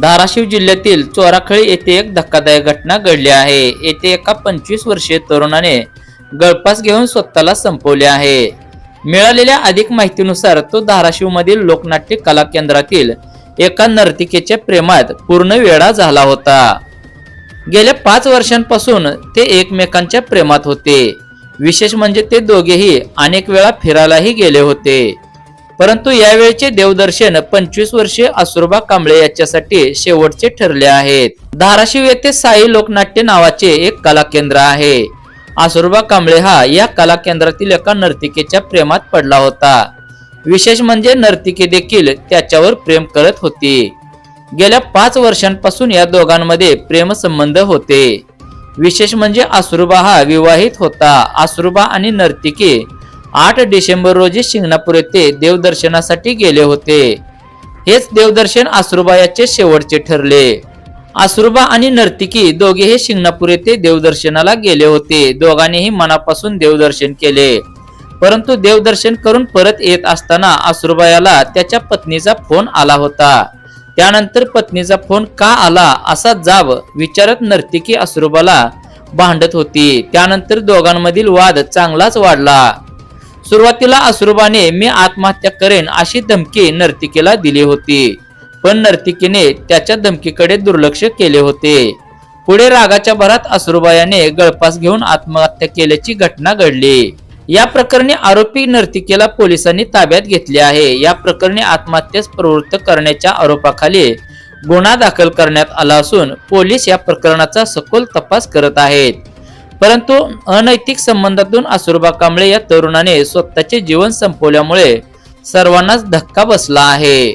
धाराशिव जिल्ह्यातील चोराखळी येथे एक धक्कादायक घटना घडली आहे. येथे एका पंचवीस वर्षीय तरुणाने गळपास घेऊन स्वतःला संपवले आहे. मिळालेल्या अधिक माहितीनुसार तो धाराशिव मधील लोकनाट्य कला केंद्रातील एका नर्तिकेच्या प्रेमात पूर्ण वेळा झाला होता. गेल्या पाच वर्षांपासून ते एकमेकांच्या प्रेमात होते. विशेष म्हणजे ते दोघेही अनेक वेळा फिरायलाही गेले होते. परंतु यावेळचे देवदर्शन पंचवीस वर्षीय असुरबा कांबळे याच्यासाठी शेवटचे ठरले आहेत. धाराशिव येथे साई लोकनाट्य नावाचे एक कला केंद्र आहे. असुरबा कांबळे हा या कला केंद्रातील एका नर्तिकेच्या प्रेमात पडला होता. विशेष म्हणजे नर्तिके देखील त्याच्यावर प्रेम करत होती. गेल्या पाच वर्षांपासून या दोघांमध्ये प्रेमसंबंध होते. विशेष म्हणजे असुरबा हा विवाहित होता. असुरबा आणि नर्तिके आठ डिसेंबर रोजी शिंगणापूर येथे देवदर्शनासाठी गेले होते. हेच देवदर्शन आसुरबा याचे शेवटचे ठरले. आसुरबा आणि नर्तिकी दोघेही शिंगणापूर येथे देवदर्शनाला गेले होते. दोघांनीही मनापासून देवदर्शन केले. परंतु देवदर्शन करून परत येत असताना आसुरबायाला त्याच्या पत्नीचा फोन आला होता. त्यानंतर पत्नीचा फोन का आला असा जाब विचारत नर्तिकी आसुरबाला भांडत होती. त्यानंतर दोघांमधील वाद चांगलाच वाढला. सुरुवातीला अश्रुबाने मी आत्महत्या करेन अशी धमकी नर्तिकेला दिली होती. पण नर्तिकेने त्याच्या धमकीकडे दुर्लक्ष केले होते. पुढे रागाच्या भरात अश्रुबायाने गळपास घेऊन आत्महत्या केल्याची घटना घडली. या प्रकरणी आरोपी नर्तिकेला पोलिसांनी ताब्यात घेतले आहे. या प्रकरणी आत्महत्येस प्रवृत्त करण्याच्या आरोपाखाली गुन्हा दाखल करण्यात आला असून पोलीस या प्रकरणाचा सखोल तपास करत आहेत. परंतु अनैतिक संबंधातून असुरबा कांबळे या तरुणाने स्वतःचे जीवन संपवल्यामुळे सर्वांनाच धक्का बसला आहे.